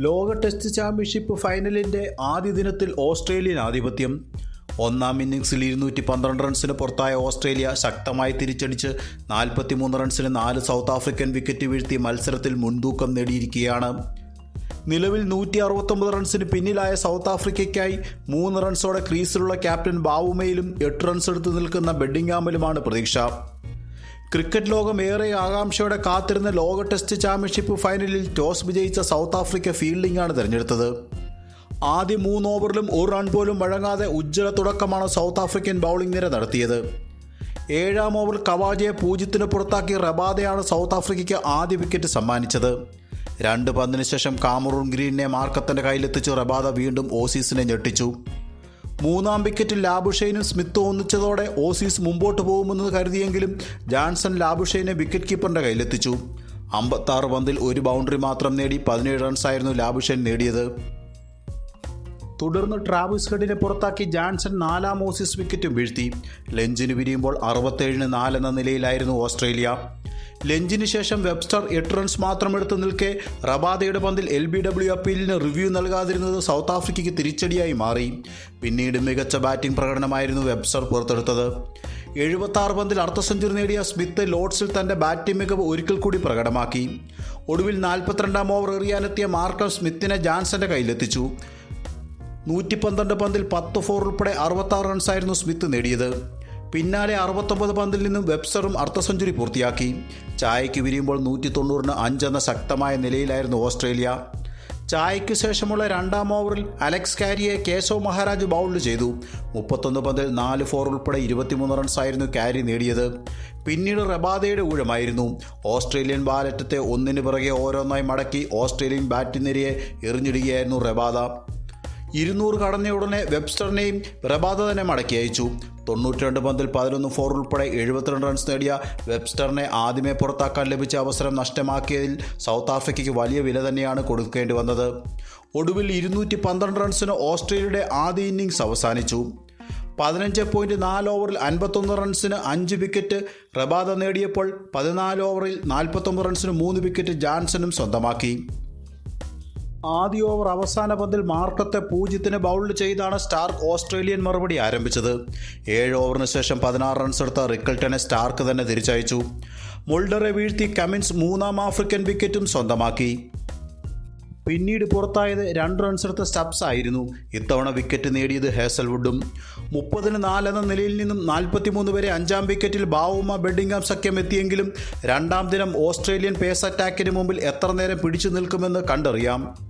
ലോക test championship ഫൈനലിന്റെ ആദ്യ ദിനത്തിൽ ഓസ്ട്രേലിയൻ ആധിപത്യം. ഒന്നാം ഇന്നിംഗ്സിൽ ഇരുന്നൂറ്റി പന്ത്രണ്ട് റൺസിന് പുറത്തായ ഓസ്ട്രേലിയ ശക്തമായി തിരിച്ചടിച്ച് നാൽപ്പത്തിമൂന്ന് റൺസിന് നാല് സൗത്ത് ആഫ്രിക്കൻ വിക്കറ്റ് വീഴ്ത്തി മത്സരത്തിൽ മുൻതൂക്കം നേടിയിരിക്കുകയാണ്. നിലവിൽ നൂറ്റി അറുപത്തൊമ്പത് റൺസിന് പിന്നിലായ സൗത്ത് ആഫ്രിക്കയ്ക്കായി മൂന്ന് റൺസോടെ ക്രീസിലുള്ള ക്യാപ്റ്റൻ ബാവുമയിലും എട്ട് റൺസ് എടുത്തു നിൽക്കുന്ന ബെഡിംഗാമിലുമാണ് പ്രതീക്ഷ. ക്രിക്കറ്റ് ലോകം ഏറെ ആകാംക്ഷയോടെ കാത്തിരുന്ന ലോക ടെസ്റ്റ് ചാമ്പ്യൻഷിപ്പ് ഫൈനലിൽ ടോസ് വിജയിച്ച സൗത്ത് ആഫ്രിക്ക ഫീൽഡിംഗാണ് തിരഞ്ഞെടുത്തത്. ആദ്യ മൂന്ന് ഓവറിലും ഒരു റൺ പോലും വഴങ്ങാതെ ഉജ്ജ്വല തുടക്കമാണ് സൗത്ത് ആഫ്രിക്കൻ ബൗളിംഗ് നിര നടത്തിയത്. ഏഴാം ഓവർ കവാജയെ പൂജ്യത്തിന് പുറത്താക്കി റബാദയാണ് സൗത്ത് ആഫ്രിക്കയ്ക്ക് ആദ്യ വിക്കറ്റ് സമ്മാനിച്ചത്. രണ്ട് പന്തിന് ശേഷം കാമറൂൺ ഗ്രീനിനെ മാർക്കത്തിന്റെ കയ്യിലെത്തിച്ച് റബാദ വീണ്ടും ഓസീസിനെ ഞെട്ടിച്ചു. മൂന്നാം വിക്കറ്റിൽ ലാബുഷൈനും സ്മിത്തും ഒന്നിച്ചതോടെ ഓസീസ് മുമ്പോട്ട് പോകുമെന്ന് കരുതിയെങ്കിലും ജാൻസൺ ലാബുഷൈനെ വിക്കറ്റ് കീപ്പറിന്റെ കയ്യിലെത്തിച്ചു. അമ്പത്താറ് പന്തിൽ ഒരു ബൗണ്ടറി മാത്രം നേടി പതിനേഴ് റൺസായിരുന്നു ലാബുഷൈൻ നേടിയത്. തുടർന്ന് ട്രാവിസ് ഹെഡിനെ പുറത്താക്കി ജാൻസൺ നാലാം ഓസീസ് വിക്കറ്റും വീഴ്ത്തി. ലഞ്ചിന് പിരിയുമ്പോൾ അറുപത്തേഴിന് നാലെന്ന നിലയിലായിരുന്നു ഓസ്ട്രേലിയ. ലഞ്ചിന് ശേഷം വെബ്സ്റ്റർ എട്ട് റൺസ് മാത്രം എടുത്ത് നിൽക്കെ റബാദയുടെ പന്തിൽ എൽ ബി ഡബ്ല്യു അപ്പീലിന് റിവ്യൂ നൽകാതിരുന്നത് സൗത്ത് ആഫ്രിക്കയ്ക്ക് തിരിച്ചടിയായി മാറി. പിന്നീട് മികച്ച ബാറ്റിംഗ് പ്രകടനമായിരുന്നു വെബ്സ്റ്റർ പുറത്തെടുത്തത്. എഴുപത്താറ് പന്തിൽ അർദ്ധ സെഞ്ചുറി നേടിയ സ്മിത്ത് ലോഡ്സിൽ തന്റെ ബാറ്റിംഗ് മികവ് ഒരിക്കൽ കൂടി പ്രകടമാക്കി. ഒടുവിൽ നാൽപ്പത്തിരണ്ടാം ഓവർ എറിയാനെത്തിയ മാർക്കം സ്മിത്തിനെ ജാൻസന്റെ കയ്യിലെത്തിച്ചു. നൂറ്റി പന്ത്രണ്ട് പന്തിൽ പത്ത് ഫോർ ഉൾപ്പെടെ അറുപത്താറ് റൺസായിരുന്നു സ്മിത്ത് നേടിയത്. പിന്നാലെ അറുപത്തൊമ്പത് പന്തിൽ നിന്നും വെബ്സറും അർദ്ധ സെഞ്ചുറി പൂർത്തിയാക്കി. ചായയ്ക്ക് വിരിയുമ്പോൾ നൂറ്റി തൊണ്ണൂറിന് അഞ്ചെന്ന ശക്തമായ നിലയിലായിരുന്നു ഓസ്ട്രേലിയ. ചായയ്ക്ക് ശേഷമുള്ള രണ്ടാം ഓവറിൽ അലക്സ് കാരിയെ കേശവ് മഹാരാജ് ബൗൾഡ് ചെയ്തു. മുപ്പത്തൊന്ന് പന്തിൽ നാല് ഫോർ ഉൾപ്പെടെ ഇരുപത്തിമൂന്ന് റൺസായിരുന്നു കാരി നേടിയത്. പിന്നീട് റബാദയുടെ ഊഴമായിരുന്നു. ഓസ്ട്രേലിയൻ ബാലറ്റത്തെ ഒന്നിന് പിറകെ ഓരോന്നായി മടക്കി ഓസ്ട്രേലിയൻ ബാറ്റ് നിരയെ എറിഞ്ഞിടുകയായിരുന്നു റബാദ. ഇരുന്നൂറ് കടന്ന ഉടനെ വെബ്സ്റ്ററിനെയും റബാദ തന്നെ മടക്കി അയച്ചു. തൊണ്ണൂറ്റിരണ്ട് പന്തിൽ പതിനൊന്ന് ഫോർ ഉൾപ്പെടെ എഴുപത്തിരണ്ട് റൺസ് നേടിയ വെബ്സ്റ്ററിനെ ആദ്യമേ പുറത്താക്കാൻ ലഭിച്ച അവസരം നഷ്ടമാക്കിയതിൽ സൗത്ത് ആഫ്രിക്കയ്ക്ക് വലിയ വില തന്നെയാണ് കൊടുക്കേണ്ടി വന്നത്. ഒടുവിൽ ഇരുന്നൂറ്റി പന്ത്രണ്ട് റൺസിന് ഓസ്ട്രേലിയയുടെ ആദ്യ ഇന്നിംഗ്സ് അവസാനിച്ചു. പതിനഞ്ച് പോയിന്റ് നാല് ഓവറിൽ അൻപത്തൊന്ന് റൺസിന് അഞ്ച് വിക്കറ്റ് റബാദ നേടിയപ്പോൾ പതിനാല് ഓവറിൽ നാൽപ്പത്തൊമ്പത് റൺസിന് മൂന്ന് വിക്കറ്റ് ജാൻസണും സ്വന്തമാക്കി. ആദ്യ ഓവർ അവസാന പന്തിൽ മാർക്കത്തെ പൂജ്യത്തിന് ബൗൾഡ് ചെയ്താണ് സ്റ്റാർക്ക് ഓസ്ട്രേലിയൻ മറുപടി ആരംഭിച്ചത്. ഏഴ് ഓവറിന് ശേഷം പതിനാറ് റൺസ് എടുത്ത റിക്കൾട്ടനെ സ്റ്റാർക്ക് തന്നെ തിരിച്ചയച്ചു. മുൾഡറെ വീഴ്ത്തി കമിൻസ് മൂന്നാം ആഫ്രിക്കൻ വിക്കറ്റും സ്വന്തമാക്കി. പിന്നീട് പുറത്തായത് രണ്ട് റൺസ് എടുത്ത സ്റ്റബ്സ് ആയിരുന്നു. ഇത്തവണ വിക്കറ്റ് നേടിയത് ഹേസൽവുഡും. മുപ്പതിന് നാലെന്ന നിലയിൽ നിന്നും നാൽപ്പത്തിമൂന്ന് വരെ അഞ്ചാം വിക്കറ്റിൽ ബാവുമ ബെഡിംഗാം സഖ്യം എത്തിയെങ്കിലും രണ്ടാം ദിനം ഓസ്ട്രേലിയൻ പേസ് അറ്റാക്കിന് മുമ്പിൽ എത്ര നേരം പിടിച്ചു നിൽക്കുമെന്ന് കണ്ടറിയാം.